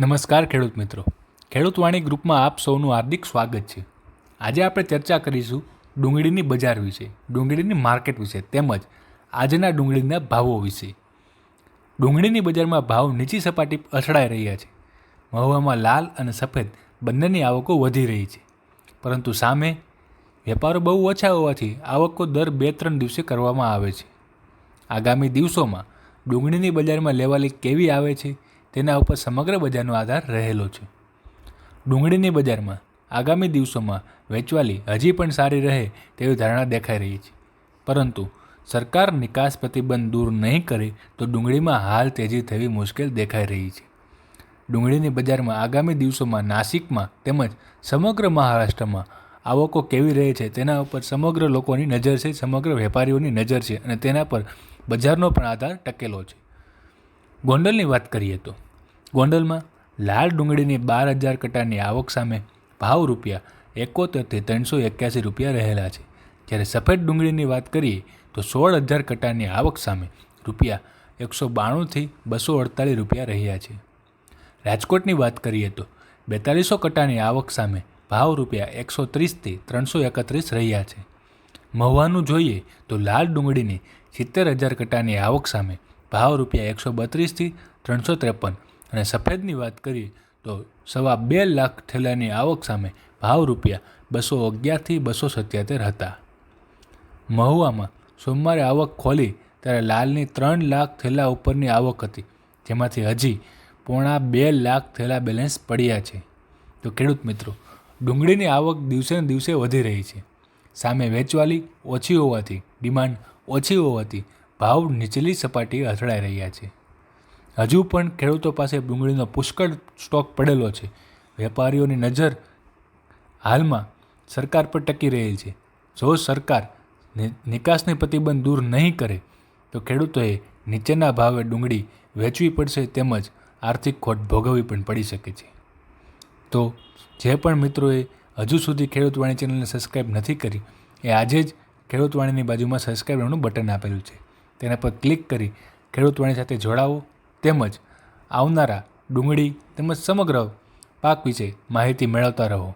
નમસ્કાર ખેડૂત મિત્રો. ખેડૂત વાણી ગ્રુપમાં આપ સૌનું હાર્દિક સ્વાગત છે. આજે આપણે ચર્ચા કરીશું ડુંગળીની બજાર વિશે, ડુંગળીની માર્કેટ વિશે તેમજ આજના ડુંગળીના ભાવો વિશે. ડુંગળીની બજારમાં ભાવ નીચી સપાટી અથડાઈ રહ્યા છે. મહુવામાં લાલ અને સફેદ બંનેની આવકો વધી રહી છે. પરંતુ સામે વેપારો બહુ ઓછા હોવાથી આવકો દર બે ત્રણ દિવસે કરવામાં આવે છે. આગામી દિવસોમાં ડુંગળીની બજારમાં લેવાલી કેવી આવે છે? તેના ઉપર સમગ્ર બજારનો આધાર રહેલો છે. ડુંગળીની બજારમાં આગામી દિવસોમાં વેચવાલી હજી પણ સારી રહે તેવી ધારણા દેખાઈ રહી છે. પરંતુ સરકાર નિકાસ પ્રતિબંધ દૂર નહીં કરે તો ડુંગળીમાં હાલ તેજી થવી મુશ્કેલ દેખાઈ રહી છે. ડુંગળીની બજારમાં આગામી દિવસોમાં નાસિકમાં તેમજ સમગ્ર મહારાષ્ટ્રમાં આવકો કેવી રહે છે તેના ઉપર સમગ્ર લોકોની નજર છે, સમગ્ર વેપારીઓની નજર છે અને તેના પર બજારનો પણ આધાર ટકેલો છે. ગોંડલની વાત કરીએ તો ગોંડલમાં લાલ ડુંગળીની બાર હજાર કટાની આવક સામે ભાવ રૂપિયા એકોતેરથી ત્રણસો એક્યાસી રૂપિયા રહેલા છે. જ્યારે સફેદ ડુંગળીની વાત કરીએ તો સોળ હજાર કટાની આવક સામે રૂપિયા એકસો બાણુંથી બસો અડતાલીસ રૂપિયા રહ્યા છે. રાજકોટની વાત કરીએ તો બેતાલીસો કટાની આવક સામે ભાવ રૂપિયા એકસો ત્રીસથી ત્રણસો એકત્રીસ રહ્યા છે. મહુવાનું જોઈએ તો લાલ ડુંગળીની સિત્તેર હજાર કટાની આવક સામે ભાવ રૂપિયા એકસો બત્રીસથી ત્રણસો ત્રેપન અને સફેદની વાત કરીએ તો સવા બે લાખ થેલાની આવક સામે ભાવ રૂપિયા બસો અગિયારથી બસો સત્યાતેર હતા. મહુવામાં સોમવારે આવક ખોલી ત્યારે લાલની ત્રણ લાખ થેલા ઉપરની આવક હતી, જેમાંથી હજી પોણા બે લાખ થેલા બેલેન્સ પડ્યા છે. તો ખેડૂત મિત્રો, ડુંગળીની આવક દિવસે ને દિવસે વધી રહી છે. સામે વેચવાલી ઓછી હોવાથી, ડિમાન્ડ ઓછી હોવાથી ભાવ નીચલી સપાટી અથડાઈ રહ્યા છે. હજુ પણ ખેડૂતો પાસે ડુંગળીનો પુષ્કળ સ્ટોક પડેલો છે. વેપારીઓની નજર હાલમાં સરકાર પર ટકી રહેલ છે. જો સરકાર નિકાસની પ્રતિબંધ દૂર નહીં કરે, તો ખેડૂતોએ નીચેના ભાવે ડુંગળી વેચવી પડશે તેમજ આર્થિક ખોટ ભોગવવી પણ પડી શકે છે. તો જે પણ મિત્રોએ હજુ સુધી ખેડૂત વાણી ચેનલને સબસ્ક્રાઈબ નથી કરી, એ આજે જ ખેડૂત વાણીની બાજુમાં સબસ્ક્રાઈબ બટન આપેલું છે. તેના પર ક્લિક કરી ખેડૂત વાણી સાથે જોડાવો. તેમજ આવનારા ડુંગળી તેમજ સમગ્ર પાક વિશે માહિતી મેળવતા રહો.